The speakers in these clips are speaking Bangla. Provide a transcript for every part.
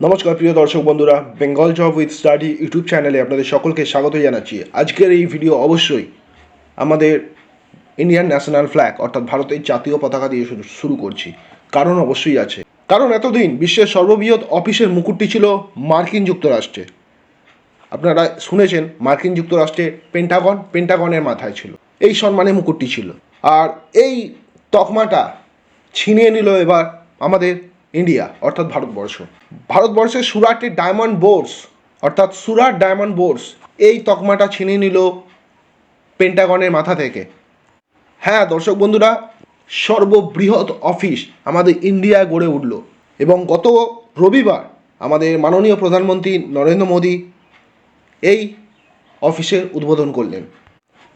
নমস্কার, প্রিয় দর্শক বন্ধুরা, Bengal job with study YouTube চ্যানেলে আপনাদের সকলকে স্বাগত জানাচ্ছি। আজকের এই ভিডিও অবশ্যই আমাদের ইন্ডিয়ান ন্যাশনাল ফ্ল্যাগ, অর্থাৎ ভারতের জাতীয় পতাকা দিয়ে শুরু করছি। কারণ অবশ্যই আছে। কারণ এতদিন বিশ্বের সর্ববৃহৎ অফিসের মুকুটটি ছিল মার্কিন যুক্তরাষ্ট্রে। আপনারা শুনেছেন, মার্কিন যুক্তরাষ্ট্রে পেন্টাগন পেন্টাগনের মাথায় ছিল। এই সম্মানে মুকুটটি ছিল। আর এই তকমাটা ছিনিয়ে নিল এবার আমাদের ইন্ডিয়া অর্থাৎ ভারতবর্ষ। ভারতবর্ষের সুরাটের ডায়মন্ড বোর্স অর্থাৎ সুরাট ডায়মন্ড বোর্স এই তকমাটা ছিনিয়ে নিল পেন্টাগনের মাথা থেকে। হ্যাঁ দর্শক বন্ধুরা, সর্ববৃহৎ অফিস আমাদের ইন্ডিয়ায় গড়ে উঠল এবং গত রবিবার আমাদের মাননীয় প্রধানমন্ত্রী নরেন্দ্র মোদী এই অফিসের উদ্বোধন করলেন।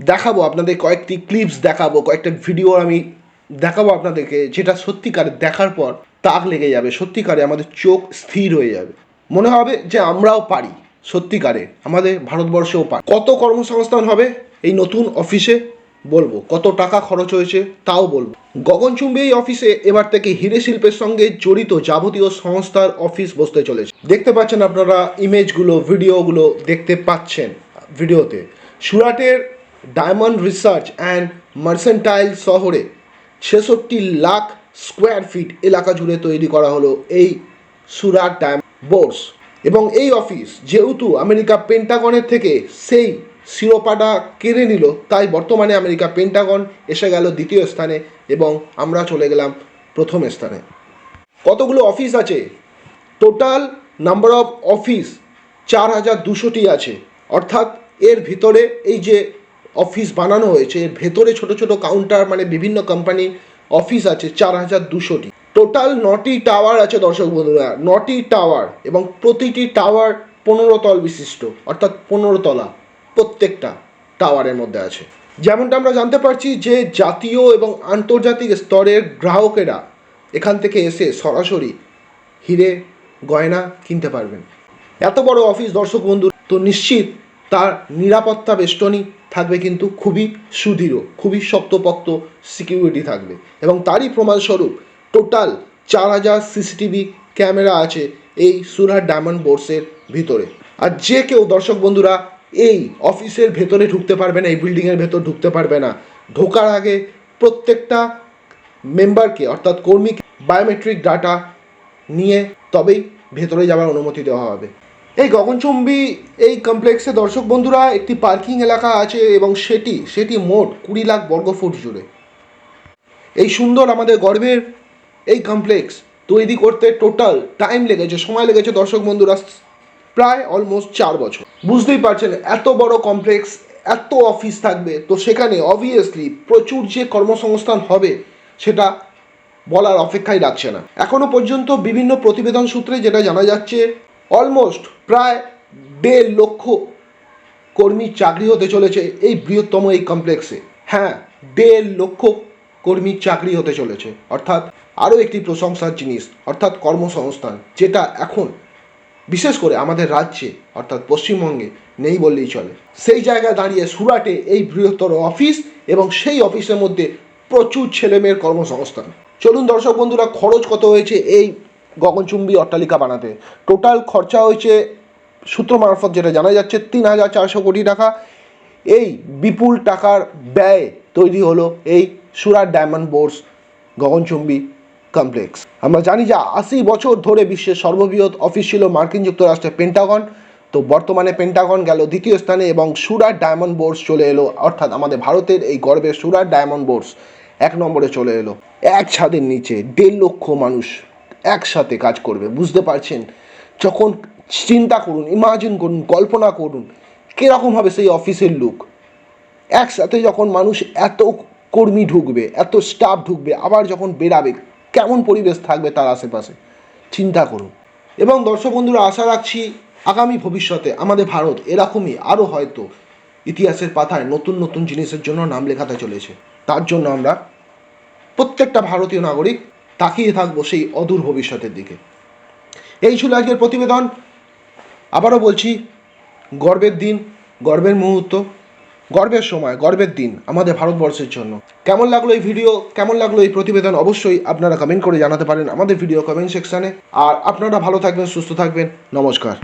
দেখাবো আপনাদের কয়েকটি ক্লিপস দেখাবো, কয়েকটা ভিডিও আমি দেখাবো আপনাদেরকে, যেটা সত্যিকার দেখার পর তাক লেগে যাবে, সত্যিকারে আমাদের চোখ স্থির হয়ে যাবে। মনে হবে যে আমরাও পারি, সত্যিকারে আমাদের ভারতবর্ষেও পারি। কত কর্মসংস্থান হবে এই নতুন অফিসে? বলব, কত টাকা খরচ হয়েছে তাও বলব। গগনচুম্বী এই অফিসে এবার থেকে হিরে শিল্পের সঙ্গে জড়িত যাবতীয় সংস্থার অফিস বসতে চলেছে। দেখতে পাচ্ছেন আপনারা ইমেজগুলো, ভিডিওগুলো দেখতে পাচ্ছেন ভিডিওতে। সুরাটের ডায়মন্ড রিসার্চ অ্যান্ড মার্সেন্টাইল শহরে ছেষট্টি লাখ স্কোয়ার ফিট এলাকা জুড়ে তৈরি করা হলো এই সুরাট ডায়মন্ড বোর্স এবং এই অফিস যেহেতু আমেরিকা পেন্টাগনের থেকে সেই শিরোপাটা কেড়ে নিল, তাই বর্তমানে আমেরিকা পেন্টাগন এসে গেল দ্বিতীয় স্থানে এবং আমরা চলে গেলাম প্রথম স্থানে। কতগুলো অফিস আছে? টোটাল নাম্বার অফ অফিস চার হাজার দুশোটি আছে। অর্থাৎ এর ভিতরে এই যে অফিস বানানো হয়েছে, এর ভেতরে ছোট ছোট কাউন্টার মানে বিভিন্ন কোম্পানির অফিস আছে চার হাজার দুশোটি। টোটাল নটি টাওয়ার আছে দর্শক বন্ধুরা, নটি টাওয়ার এবং প্রতিটি টাওয়ার পনেরো তল বিশিষ্ট, অর্থাৎ পনেরো তলা প্রত্যেকটা টাওয়ারের মধ্যে আছে। যেমনটা আমরা জানতে পারছি যে জাতীয় এবং আন্তর্জাতিক স্তরের গ্রাহকেরা এখান থেকে এসে সরাসরি হিরে গয়না কিনতে পারবেন। এত বড় অফিস দর্শক বন্ধু, তো নিশ্চিত তার নিরাপত্তা বেষ্টনী থাকবে কিন্তু খুবই সুদৃঢ়, খুবই শক্তপোক্ত সিকিউরিটি থাকবে। এবং তারই প্রমাণস্বরূপ টোটাল চার হাজার সিসিটিভি ক্যামেরা আছে এই সুরাট ডায়মন্ড বোর্সের ভিতরে। আর যে কেউ, দর্শক বন্ধুরা, এই অফিসের ভেতরে ঢুকতে পারবে না, এই বিল্ডিংয়ের ভেতর ঢুকতে পারবে না। ঢোকার আগে প্রত্যেকটা মেম্বারকে অর্থাৎ কর্মীকে বায়োমেট্রিক ডাটা নিয়ে তবেই ভেতরে যাওয়ার অনুমতি দেওয়া হবে। এই গগনচুম্বী, এই কমপ্লেক্সে দর্শক বন্ধুরা, একটি পার্কিং এলাকা আছে এবং সেটি সেটি মোট কুড়ি লাখ বর্গফুট জুড়ে। এই সুন্দর আমাদের গর্বের এই কমপ্লেক্স তৈরি করতে টোটাল টাইম লেগেছে, সময় লেগেছে দর্শক বন্ধুরা, প্রায় অলমোস্ট চার বছর। বুঝতেই পারছেন, এত বড় কমপ্লেক্স এত অফিস থাকবে, তো সেখানে অবভিয়াসলি প্রচুর যে কর্মসংস্থান হবে, সেটা বলার অপেক্ষাই রাখছে না। এখনও পর্যন্ত বিভিন্ন প্রতিবেদন সূত্রে যেটা জানা যাচ্ছে অলমোস্ট প্রায় দেড় লক্ষ কর্মীর চাকরি হতে চলেছে এই বৃহত্তম এই কমপ্লেক্সে হ্যাঁ দেড় লক্ষ কর্মীর চাকরি হতে চলেছে। অর্থাৎ আরও একটি প্রশংসার জিনিস, অর্থাৎ কর্মসংস্থান, যেটা এখন বিশেষ করে আমাদের রাজ্যে, অর্থাৎ পশ্চিমবঙ্গে নেই বললেই চলে। সেই জায়গায় দাঁড়িয়ে সুরাটে এই বৃহত্তর অফিস এবং সেই অফিসের মধ্যে প্রচুর ছেলেমেয়ের কর্মসংস্থান। চলুন দর্শক বন্ধুরা, খরচ কত হয়েছে এই গগনচুম্বী অট্টালিকা বানাতে। টোটাল খরচা হয়েছে সূত্র মারফত যেটা জানা যাচ্ছে তিন হাজার চারশো কোটি টাকা। এই বিপুল টাকার ব্যয় তৈরি হলো এই সুরাট ডায়মন্ড বোর্স গগনচুম্বী কমপ্লেক্স। আমরা জানি যে আশি বছর ধরে বিশ্বের সর্ববৃহৎ অফিস ছিল মার্কিন যুক্তরাষ্ট্রের পেন্টাগন। তো বর্তমানে পেন্টাগন গেল দ্বিতীয় স্থানে এবং সুরাট ডায়মন্ড বোর্স চলে এলো, অর্থাৎ আমাদের ভারতের এই গর্বের সুরাট ডায়মন্ড বোর্স এক নম্বরে চলে এলো, এক ছাদের নিচে দেড় লক্ষ মানুষ একসাথে কাজ করবে, বুঝতে পারছেন? যখন চিন্তা করুন ইমাজিন করুন, কল্পনা করুন, কীরকম হবে সেই অফিসের লুক একসাথে যখন মানুষ এত কর্মী ঢুকবে, এত স্টাফ ঢুকবে, আবার যখন বেরাবে কেমন পরিবেশ থাকবে তার আশেপাশে? চিন্তা করুন। এবং দর্শক বন্ধুরা, আশা রাখছি আগামী ভবিষ্যতে আমাদের ভারত এরকমই আরও হয়তো ইতিহাসের পাতায় নতুন নতুন জিনিসের জন্য নাম লেখাতে চলেছে। তার জন্য আমরা প্রত্যেকটা ভারতীয় নাগরিক তাকিয়ে থাকব সেই অদূর ভবিষ্যতের দিকে। এই ছিল আজকের প্রতিবেদন। আবারও বলছি, গর্বের দিন, গর্বের মুহূর্ত, গর্বের সময়, গর্বের দিন আমাদের ভারতবর্ষের জন্য। কেমন লাগল এই ভিডিও? কেমন লাগল এই প্রতিবেদন? অবশ্যই আপনারা কমেন্ট করে জানাতে পারেন আমাদের ভিডিও কমেন্ট সেকশানে আর আপনারা ভালো থাকবেন, সুস্থ থাকবেন। নমস্কার।